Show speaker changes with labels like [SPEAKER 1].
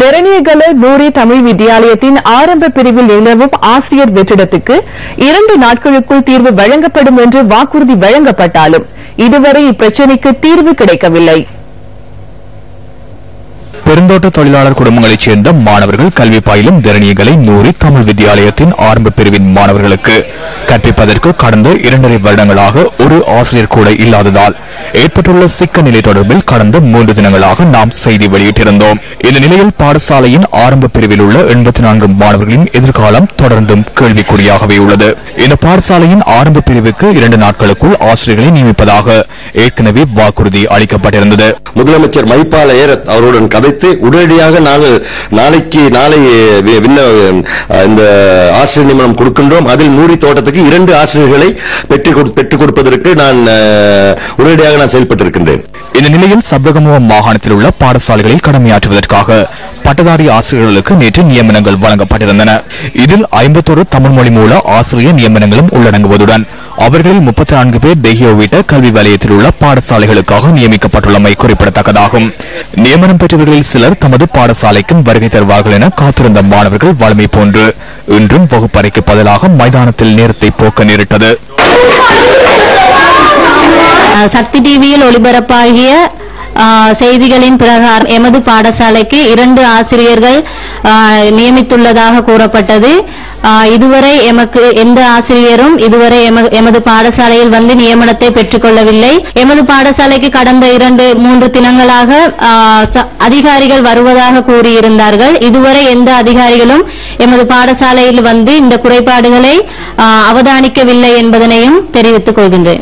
[SPEAKER 1] தெரணியகல நூரி தமிழ் வித்தியாலயத்தின் ஆரம்ப பிரிவில் நிலவும் ஆசிரியர் வெற்றிடத்துக்கு இரண்டு நாட்களுக்குள் தீர்வு வழங்கப்படும் என்று வாக்குறுதி வழங்கப்பட்டாலும் இதுவரை இப்பிரச்சினைக்கு தீர்வு கிடைக்கவில்லை.
[SPEAKER 2] பெருந்தோட்ட தொழிலாளர் குடும்பங்களைச் சேர்ந்த மாணவர்கள் கல்வி பயிலும் திறனியகளை நூறி தமிழ் வித்தியாலயத்தின் ஆரம்ப பிரிவின் மாணவர்களுக்கு. கற்பிப்பதற்கு கடந்த இரண்டரை வருடங்களாக ஒரு ஆசிரியர் கூட இல்லாததால் ஏற்பட்டுள்ள சிக்க நிலை தொடர்பில் கடந்த மூன்று தினங்களாக நாம் செய்தி வெளியிட்டிருந்தோம். இந்த நிலையில் பாடசாலையின் ஆரம்ப பிரிவில் உள்ள எண்பத்தி நான்கு மாணவர்களின் எதிர்காலம் தொடர்ந்தும் கேள்விக்குறியாகவே உள்ளது. இந்த பாடசாலையின் ஆரம்ப பிரிவுக்கு இரண்டு நாட்களுக்குள் ஆசிரியர்களை நியமிப்பதாக ஏற்கனவே வாக்குறுதி அளிக்கப்பட்டிருந்தது.
[SPEAKER 3] முதலமைச்சர் மைப்பால ஏரத் அவருடன் கதைத்து உடனடியாக நாங்கள் நாளைக்கு நாளை இந்த ஆசிரியர் நியமனம் கொடுக்கின்றோம். அதில் நூறி தோட்டத்துக்கு இரண்டு ஆசிரியர்களை பெற்றுக் கொடுப்பதற்கு நான் உடனடியாக நான் செயல்பட்டு இருக்கின்றேன்
[SPEAKER 2] இந்த நிலையில் சப்ரகமுவ மாகாணத்தில் உள்ள பாடசாலைகளில் கடமையாற்றுவதற்காக பட்டதாரி ஆசிரியர்களுக்கு நேற்று நியமனங்கள் வழங்கப்பட்டிருந்தன. இதில் ஐம்பத்தோரு தமிழ் மொழி மூல ஆசிரியர் நியமனங்களும் உள்ளடங்குவதுடன் அவர்களில் முப்பத்தி நான்கு பேர் டெஹியோ வீட்ட கல்வி வலயத்தில் உள்ள பாடசாலைகளுக்காக நியமிக்கப்பட்டுள்ளமை குறிப்பிடத்தக்கதாகும். நியமனம் பெற்றவர்களில் சிலர் தமது பாடசாலைக்கும் வருகை தருவார்கள் என காத்திருந்த மாணவர்கள் வலிமை போன்று இன்றும் வகுப்பறைக்கு பதிலாக மைதானத்தில் நேரத்தை போக்க நேரிட்டது.
[SPEAKER 4] சக்தி டிவியில் ஒளிபரப்பாகிய செய்திகளின் பிரகாரம் எமது பாடசாலைக்கு இரண்டு ஆசிரியர்கள் நியமித்துள்ளதாக கூறப்பட்டது. இதுவரை எமக்கு எந்த ஆசிரியரும் இதுவரை எமது பாடசாலையில் வந்து நியமனத்தை பெற்றுக்கொள்ளவில்லை. எமது பாடசாலைக்கு கடந்த இரண்டு மூன்று தினங்களாக அதிகாரிகள் வருவதாக கூறியிருந்தார்கள். இதுவரை எந்த அதிகாரிகளும் எமது பாடசாலையில் வந்து இந்த குறைபாடுகளை அவதானிக்கவில்லை என்பதனையும் தெரிவித்துக் கொள்கின்றேன்.